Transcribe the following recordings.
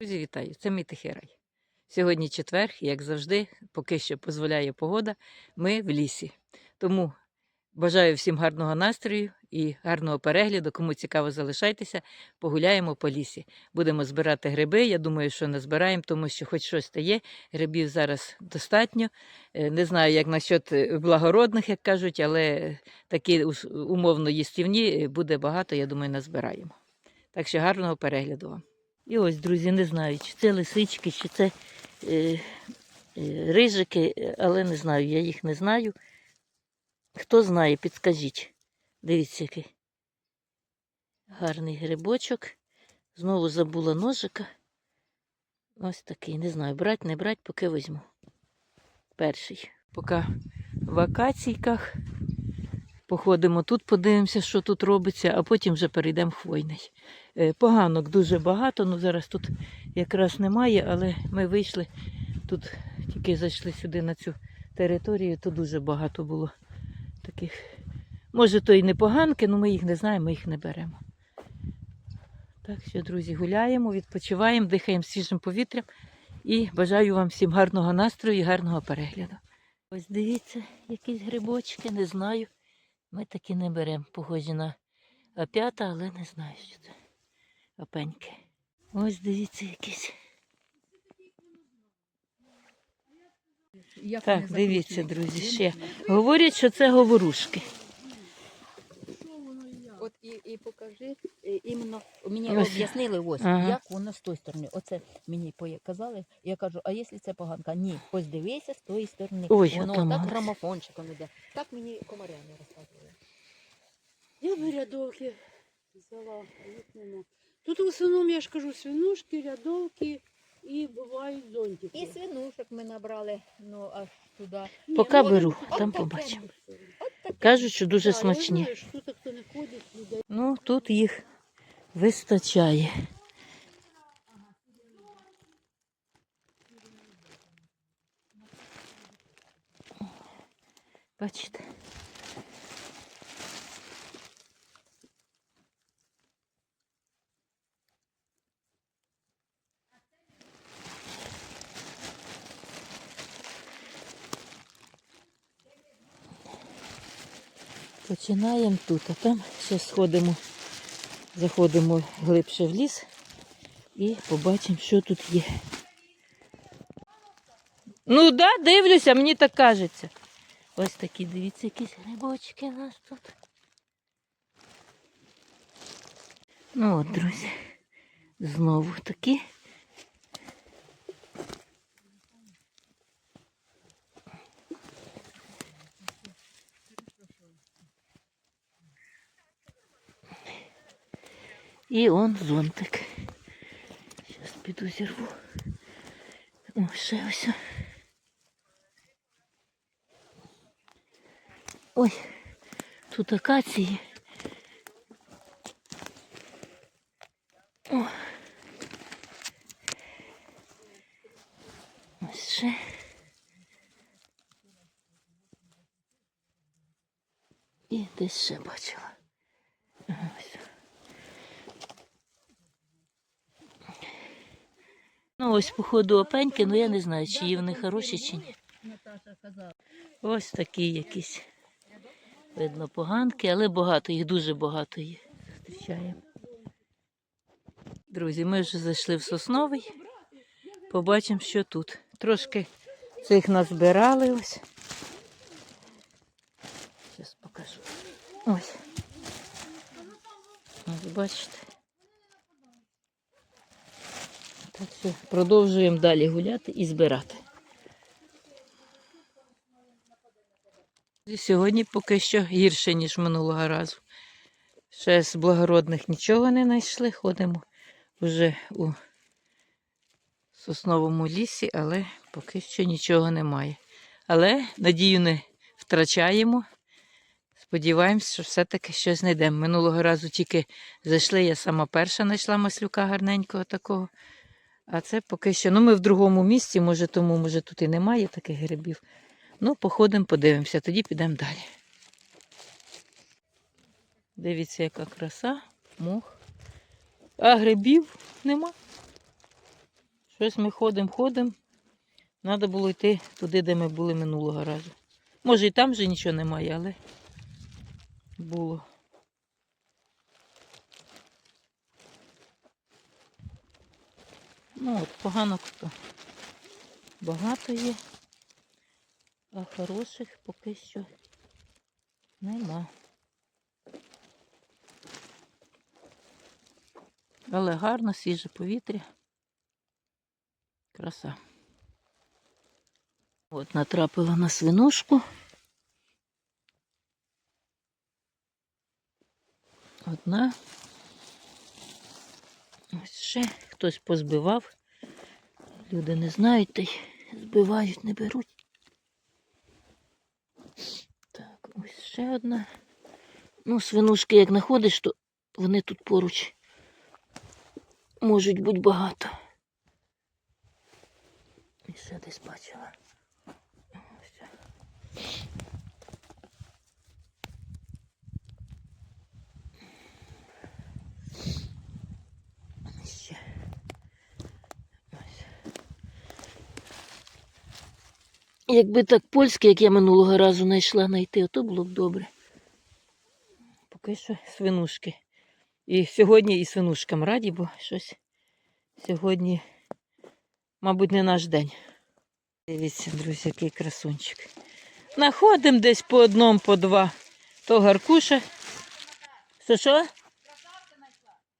Друзі, вітаю! Це мій тихий рай. Сьогодні четвер, як завжди, поки що дозволяє погода, ми в лісі. Тому бажаю всім гарного настрою і гарного перегляду. Кому цікаво, залишайтеся, погуляємо по лісі. Будемо збирати гриби. Я думаю, що не збираємо, тому що хоч щось та є. Грибів зараз достатньо. Е, Не знаю, як насчет е, благородних, як кажуть, але такі умовно їстівні е, буде багато, я думаю, назбираємо. Так що гарного перегляду вам. І ось, друзі, не знаю, чи це лисички, чи це е, е, рижики, але не знаю, я їх не знаю. Хто знає, підскажіть. Дивіться, який гарний грибочок. Знову забула ножика. Ось такий, не знаю, брать, не брать, поки візьму. Перший. Поки в акаційках. Походимо тут, подивимося, що тут робиться, а потім вже перейдемо в хвойний. Е, Поганок дуже багато, ну зараз тут якраз немає, але ми вийшли, тут тільки зайшли сюди на цю територію, то дуже багато було таких. Може, то і не поганки, але ми їх не знаємо, ми їх не беремо. Так що, друзі, гуляємо, відпочиваємо, дихаємо свіжим повітрям і бажаю вам всім гарного настрою і гарного перегляду. Ось дивіться, якісь грибочки, не знаю. Ми такі не беремо, похожі на опята, але не знаю, що це. Опеньки. Ось дивіться якісь. Так, дивіться, друзі, ще. Говорять, що це говорушки. От і, і покажи, і, іменно мені Ось. об'яснили ось, Ага. як воно з тої сторони. Оце мені показали. Я кажу, а якщо це поганка? Ні, ось дивися з тої сторони. Ой, воно отамалось. так грамофончиком іде. Так мені комаряни розказували. Я би рядовки взяла, а їх нема. Тут в основному, я ж кажу, свинушки, рядовки і бувають зонтики. І свинушок ми набрали, ну аж туди. Поки ну, беру, от там побачимо. От таке. Кажуть, що дуже Так, я смачні. знаю, що тут хто не ходить, людей. Ну, тут їх вистачає. Бачите? Починаємо тут, а там ще сходимо, заходимо глибше в ліс і побачимо, що тут є. Ну да, дивлюся, мені так кажеться. Ось такі, дивіться, якісь грибочки у нас тут. Ну от, друзі, знову такі. І он зонтик. Зараз піду зірву. О, ще ось. Ой, тут акації. О. Ось ще. І десь ще бачила. Ага, ось. Ну, ось, походу, опеньки, ну я не знаю, чи є вони хороші, чи ні. Ось такі якісь. Видно, поганки, але багато, їх дуже багато є. Зустрічаємо. Друзі, ми вже зайшли в сосновий. Побачимо, що тут. Трошки цих назбирали ось. Зараз покажу. Ось. Ось бачите. Так що продовжуємо далі гуляти і збирати. І Сьогодні поки що гірше, ніж минулого разу. Ще з благородних нічого не знайшли. Ходимо вже у сосновому лісі, але поки що нічого немає. Але надію не втрачаємо. Сподіваємось, що все-таки щось знайдемо. Минулого разу тільки зайшли, я сама перша знайшла маслюка гарненького такого. А це поки що. Ну, ми в другому місці, може, тому, може, тут і немає таких грибів. Ну, походимо, подивимося, тоді підемо далі. Дивіться, яка краса, мох. А грибів нема. Щось ми ходимо, ходимо. Треба було йти туди, де ми були минулого разу. Може і там вже нічого немає, але було. Ну от, погано то багато є, а хороших поки що нема. Але гарно, свіже повітря. Краса. От натрапила на свинушку. Одна. Ось ще хтось позбивав. Люди не знають, та й збивають, не беруть. Так, ось ще одна. Ну, свинушки, як знаходиш, то вони тут поруч можуть бути багато. І ще десь бачила. Якби так польське, як я минулого разу знайшла знайти, то було б добре. Поки що свинушки. І сьогодні і свинушкам раді, бо щось сьогодні, мабуть, не наш день. Дивіться, друзі, який красунчик. Находимо десь по одному, по два. То гаркуша. Що що?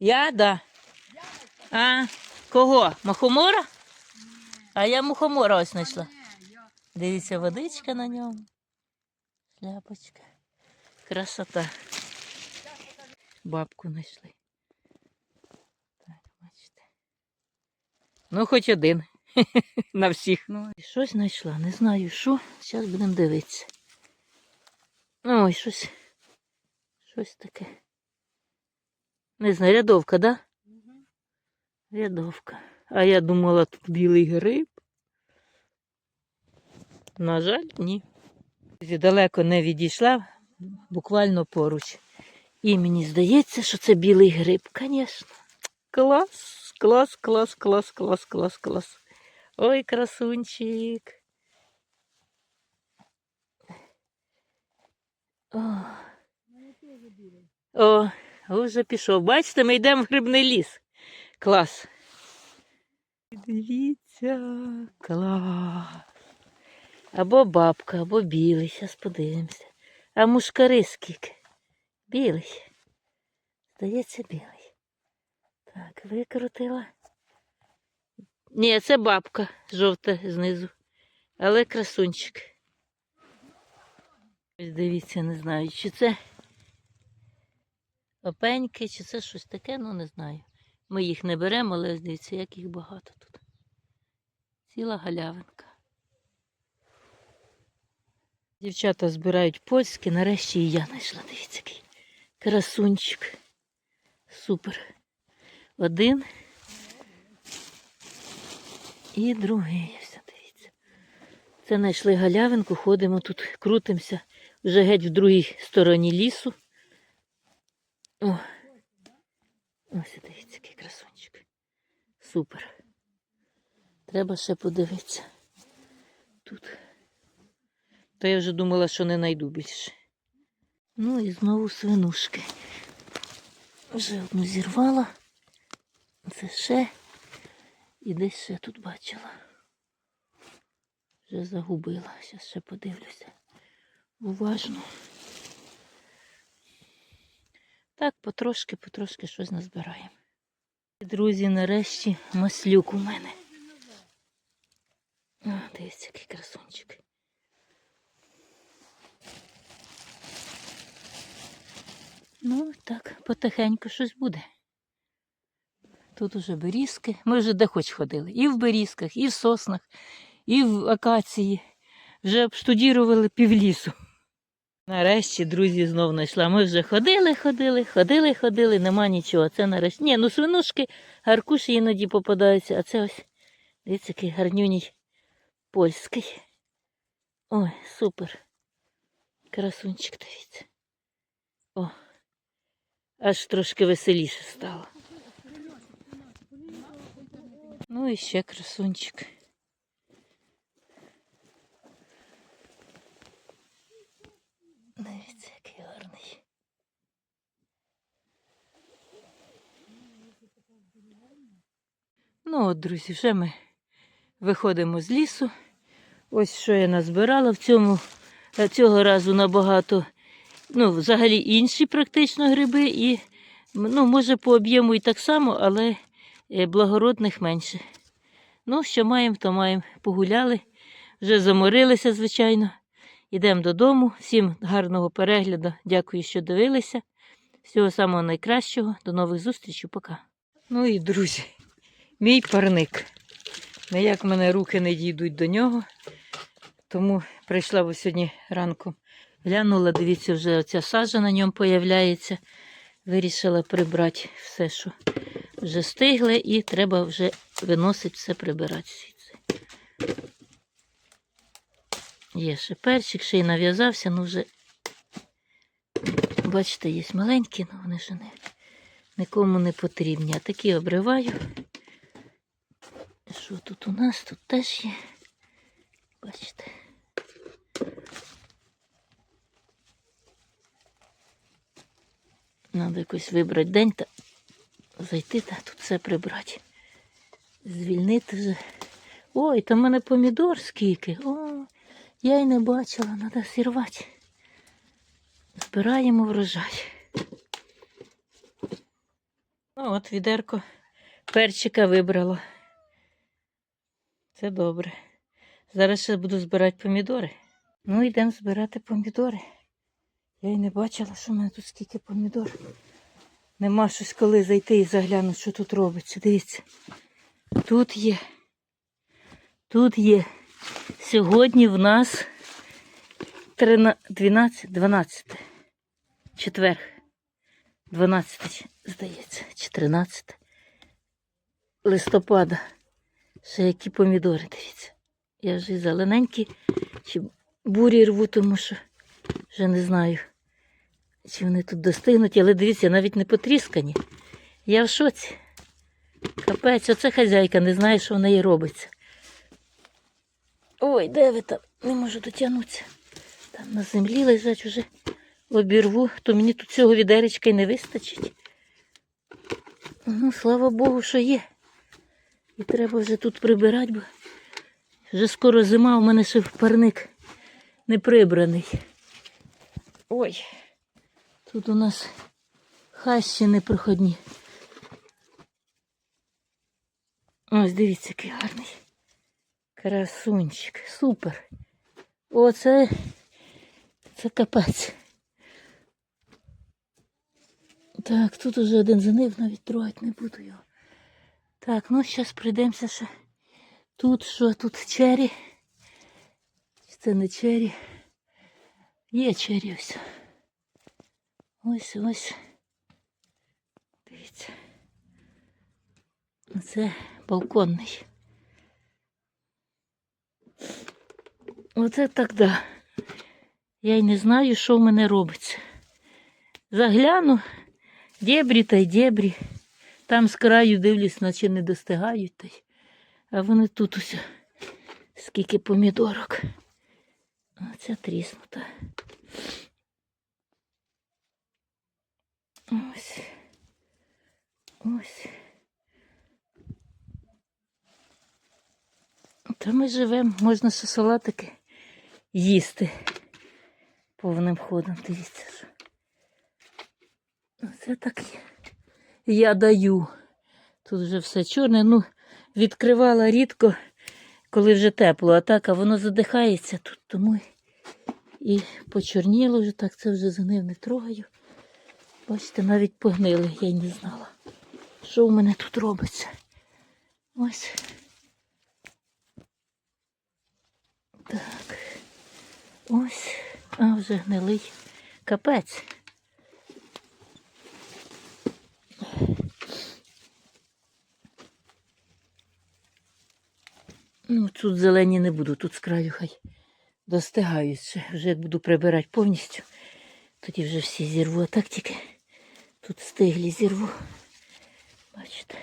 Я, да. А, кого? Мухомора? А я мухомора ось знайшла. Дивіться, водичка на ньому. Шляпочка. Красота. Бабку знайшли. Так, бачите. Ну, хоч один. На всіх. Ну, і щось знайшла. Не знаю що. Зараз будемо дивитися. Ой, щось. Щось таке. Не знаю, рядовка, да? Рядовка. А я думала, тут білий гриб. На жаль, ні. Далеко не відійшла, буквально поруч. І мені здається, що це білий гриб, звісно. Клас, клас, клас, клас, клас, клас, клас. Ой, красунчик. О, О вже пішов. Бачите, ми йдемо в грибний ліс. Клас. Дивіться, клас. Або бабка, або білий. Зараз подивимося. А мушкари скільки? Білий. Здається, білий. Так, викрутила. Ні, це бабка жовта знизу. Але красунчик. Ось дивіться, не знаю, чи це опеньки, чи це щось таке, ну не знаю. Ми їх не беремо, але ось дивіться, як їх багато тут. Ціла галявинка. Дівчата збирають польські, нарешті і я знайшла. Дивіться, який красунчик. Супер. Один. І другий. Ось, дивіться. Це знайшли галявинку, ходимо тут, крутимося вже геть в другій стороні лісу. О. Ось дивіться, який красунчик. Супер. Треба ще подивитися. То я вже думала, що не знайду більше. Ну і знову свинушки. Вже одну зірвала. Це ще. І десь ще тут бачила. Вже загубила. Зараз ще подивлюся. Уважно. Так, потрошки, потрошки щось назбираємо. Друзі, нарешті маслюк у мене. О, дивіться, який красунчик. Ну, так, потихеньку щось буде. Тут уже берізки. Ми вже де хоч ходили. І в берізках, і в соснах, і в акації. Вже обштудірували півлісу. Нарешті, друзі, знов знайшла. Ми вже ходили, ходили, ходили, ходили, нема нічого. Це нарешті. Ні, ну свинушки, гаркуші іноді попадаються, а це ось, дивіться, який гарнюній польський. Ой, супер. Красунчик, дивіться. О, аж трошки веселіше стало. Ну і ще красунчик. Дивіться, який гарний. Ну от, друзі, вже ми виходимо з лісу. Ось що я назбирала в цьому е, цього разу набагато, ну, взагалі інші практично гриби, і ну, може по об'єму і так само, але е, благородних менше. Ну, що маємо, то маємо. Погуляли, вже заморилися, звичайно. Йдемо додому. Всім гарного перегляду. Дякую, що дивилися. Всього самого найкращого. До нових зустрічей. Пока. Ну і друзі, мій парник. Ніяк мене руки не дійдуть до нього. Тому прийшла сьогодні ранку. Глянула, дивіться, вже оця сажа на ньому появляється. Вирішила прибрати все, що вже стигле, і треба вже виносити все прибирати. Є ще перчик, ще й нав'язався, ну вже, бачите, є маленькі, але вони вже не, нікому не потрібні. А такі обриваю. Що тут у нас? Тут теж є. Бачите. Надо якось вибрати день та зайти та тут все прибрати. Звільнити вже. Ой, там в мене помідор скільки. О, я й не бачила, треба зірвати. Збираємо врожай. Ну, от відерко перчика вибрала. Це добре. Зараз ще буду збирати помідори. Ну, йдемо збирати помідори. Я й не бачила, що в мене тут скільки помідор. Нема щось коли зайти і заглянути, що тут робиться. Дивіться. Тут є. Тут є. Сьогодні в нас 12, 12. Четвер. 12, здається, чи 13 листопада. Ще які помідори, дивіться. Я вже зелененькі, чи бурі рву, тому що вже не знаю, чи вони тут достигнуть, але дивіться, навіть не потріскані. Я в шоці. Капець, оце хазяйка не знає, що в неї робиться. Ой, де ви там? Не можу дотягнутися. Там на землі лежать уже обірву, то мені тут цього відеречка й не вистачить. Ну, слава Богу, що є. І треба вже тут прибирати, бо вже скоро зима, у мене ще парник не прибраний. Ой, тут у нас хащі непроходні. Ось дивіться, який гарний. Красунчик. Супер. Оце це капець. Так, тут уже один занив, навіть трогати не буду його. Так, ну зараз прийдемося ще. Тут що, тут чері. Це не чері. Є чері ось. Ось ось. Дивіться. Це балконний. Оце так да. Я й не знаю, що в мене робиться. Загляну, дєбрі та й дєбрі. Там з краю дивлюсь, наче не достигають. Та й... А вони тут усе. Скільки помідорок. Оця тріснута. Ось. Ось. Та ми живемо, можна ще салатики їсти повним ходом. Дивіться. що. Оце так я даю. Тут вже все чорне. Ну, відкривала рідко, коли вже тепло, а так, а воно задихається тут, тому і почорніло вже так, це вже за ним не трогаю. Бачите, навіть погнили, я й не знала, що в мене тут робиться. Ось. Так. Ось. А вже гнилий капець. Ну, тут зелені не буду, тут з краю хай достигають ще. Вже як буду прибирати повністю, тоді вже всі зірву, а так тільки тут стиглі зірву. Бачите.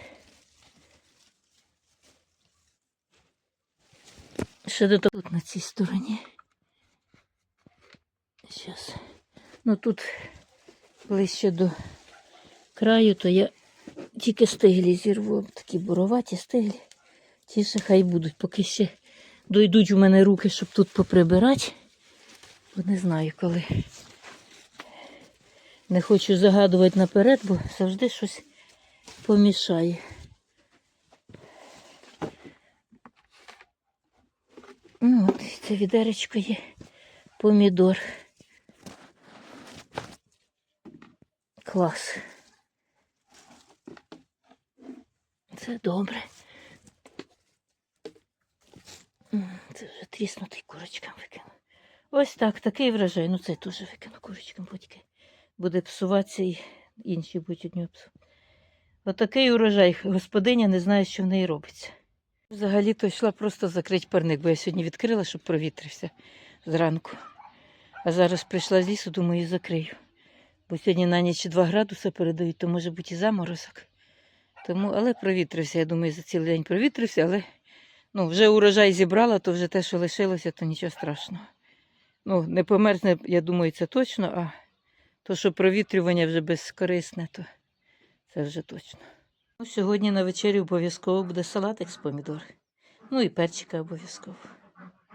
Ще до тут на цій стороні. Зараз. Ну тут ближче до краю, то я тільки стиглі зірву. Такі буроваті стиглі. Ті ще хай будуть, поки ще дойдуть у мене руки, щоб тут поприбирати. Бо не знаю коли. Не хочу загадувати наперед, бо завжди щось помішає. Ну, от це відеречко є. Помідор. Клас. Це добре. Це вже тріснутий курочкам викину. Ось так, такий врожай. Ну це теж викину курочкам, будь-яке. Буде псуватися і інші будуть від нього псувати. Отакий урожай. Господиня не знає, що в неї робиться. Взагалі-то йшла просто закрити парник, бо я сьогодні відкрила, щоб провітрився зранку. А зараз прийшла з лісу, думаю, закрию. Бо сьогодні на ніч 2 градуси передають, то може бути і заморозок. Тому, але провітрився, я думаю, за цілий день провітрився, але ну, вже урожай зібрала, то вже те, що лишилося, то нічого страшного. Ну, не померзне, я думаю, це точно, а то, що провітрювання вже безкорисне, то це вже точно. Ну, сьогодні на вечерю обов'язково буде салатик з помідор. Ну і перчика обов'язково.